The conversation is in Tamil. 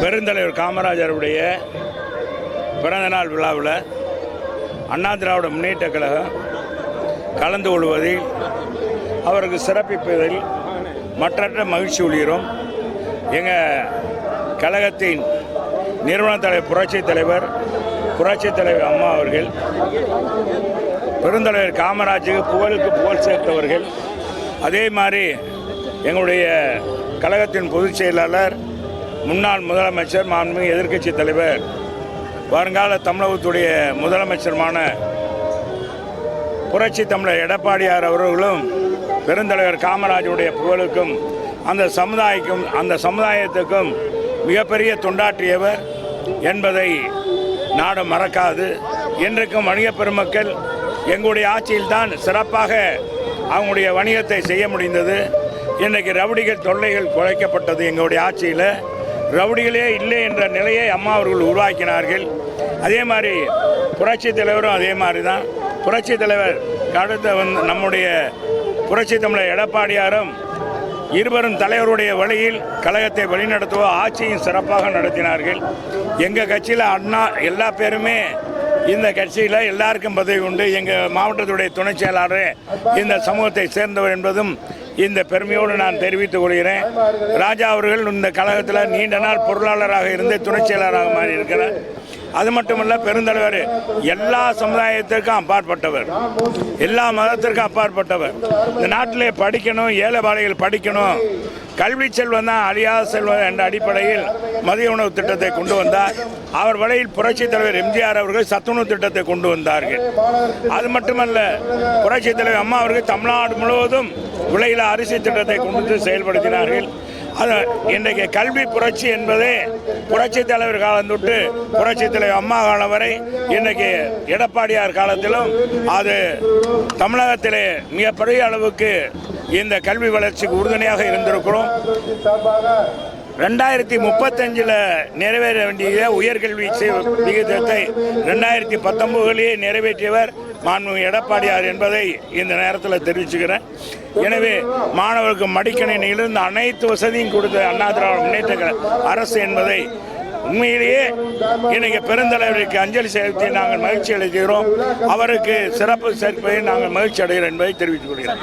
பெருந்தலைவர் காமராஜருடைய பிறந்தநாள் விழாவில் அண்ணா திராவிட முன்னேற்ற கழகம் கலந்து கொள்வதில் அவருக்கு சிறப்பிப்பதில் மற்றற்ற மகிழ்ச்சி உள்ளிரும் எங்கள் கழகத்தின் நிறுவன தலைவர் புரட்சித் தலைவர் புரட்சி தலைவர் அம்மா அவர்கள் பெருந்தலைவர் காமராஜுக்கு புகழுக்கு புகழ் சேர்த்தவர்கள். அதே மாதிரி எங்களுடைய கழகத்தின் பொதுச் செயலாளர் முன்னாள் முதலமைச்சர் மாண்புமிகு எதிர்க்கட்சி தலைவர் வருங்கால தமிழகத்துடைய முதலமைச்சருமான புரட்சி தமிழர் எடப்பாடியார் அவர்களும் பெருந்தலைவர் காமராஜருடைய புகழுக்கும் அந்த சமுதாயக்கும் அந்த சமுதாயத்துக்கும் மிகப்பெரிய தொண்டாற்றியவர் என்பதை நாடு மறக்காது. இன்றைக்கும் வணிக பெருமக்கள் எங்களுடைய ஆட்சியில்தான் சிறப்பாக அவங்களுடைய வணிகத்தை செய்ய முடிந்தது. இன்றைக்கு ரவுடிகள் தொல்லைகள் குறைக்கப்பட்டது எங்களுடைய ஆட்சியில். ரவுடிகளே இல்லை என்ற நிலையை அம்மா அவர்கள் உருவாக்கினார்கள். அதே மாதிரி புரட்சி தலைவரும் அதே மாதிரி தான் புரட்சி தலைவர் அடுத்த வந்து நம்முடைய புரட்சி தமிழர் எடப்பாடியாரும் இருவரும் தலைவருடைய வழியில் கழகத்தை வழிநடத்துவோ ஆட்சியும் சிறப்பாக நடத்தினார்கள். எங்கள் கட்சியில் அண்ணா எல்லா பேருமே இந்த கட்சியில் எல்லாருக்கும் பதவி உண்டு. எங்கள் மாவட்டத்துடைய துணைச் செயலாளரே இந்த சமூகத்தை சேர்ந்தவர் என்பதும் இந்த பெருமையோடு நான் தெரிவித்துக் கொள்கிறேன். ராஜா அவர்கள் இந்த கழகத்தில் நீண்ட நாள் பொருளாளராக இருந்து துணைச் செயலாளராக மாறியிருக்கிறார். அது மட்டுமல்ல பெருந்தலைவர் எல்லா சமுதாயத்திற்கும் அப்பாற்பட்டவர். எல்லா மதத்திற்கும் அப்பாற்பட்டவர். இந்த நாட்டிலே படிக்கணும் ஏழைபாளைகள் படிக்கணும். கல்வி செல்வம் தான் அழியாத செல்வம் என்ற அடிப்படையில் மதிய உணவு திட்டத்தை கொண்டு வந்தார். அவர் வழியில் புரட்சித் தலைவர் எம்ஜிஆர் அவர்கள் சத்துணவு திட்டத்தை கொண்டு வந்தார்கள். அது மட்டுமல்ல புரட்சித் தலைவர் அம்மா அவர்கள் தமிழ்நாடு முழுவதும் விலையில அரிசி திட்டத்தை கொண்டு செயல்படுத்தினார்கள். அது இன்றைக்கு கல்வி புரட்சி என்பதே புரட்சி தலைவர் காலம் தொட்டு புரட்சி தலைவர் அம்மா காலம் வரை இன்றைக்கு எடப்பாடியார் காலத்திலும் அது தமிழகத்திலே மிகப்பெரிய அளவுக்கு இந்த கல்வி வளர்ச்சிக்கு உறுதுணையாக இருந்திருக்கிறோம். ரெண்டாயிரத்தி முப்பத்தஞ்சில் நிறைவேற வேண்டிய உயர்கல்வி விகிதத்தை ரெண்டாயிரத்தி பத்தொன்பதுலேயே நிறைவேற்றியவர் மாண்புமிகு எடப்பாடியார் என்பதை இந்த நேரத்தில் தெரிவிச்சுக்கிறேன் எனவே மாணவருக்கு மடிக்கணினியிலிருந்து அனைத்து வசதியும் கொடுத்த அண்ணா திராவிட முன்னேற்ற அரசு என்பதை உண்மையிலேயே இன்னைக்கு பெருந்தலைவருக்கு அஞ்சலி செலுத்தி நாங்கள் மகிழ்ச்சி அடைகிறோம் அவருக்கு சிறப்பு சேர்ப்பதை நாங்கள் மகிழ்ச்சி அடைகிறோம் என்பதை தெரிவித்துக் கொள்கிறோம்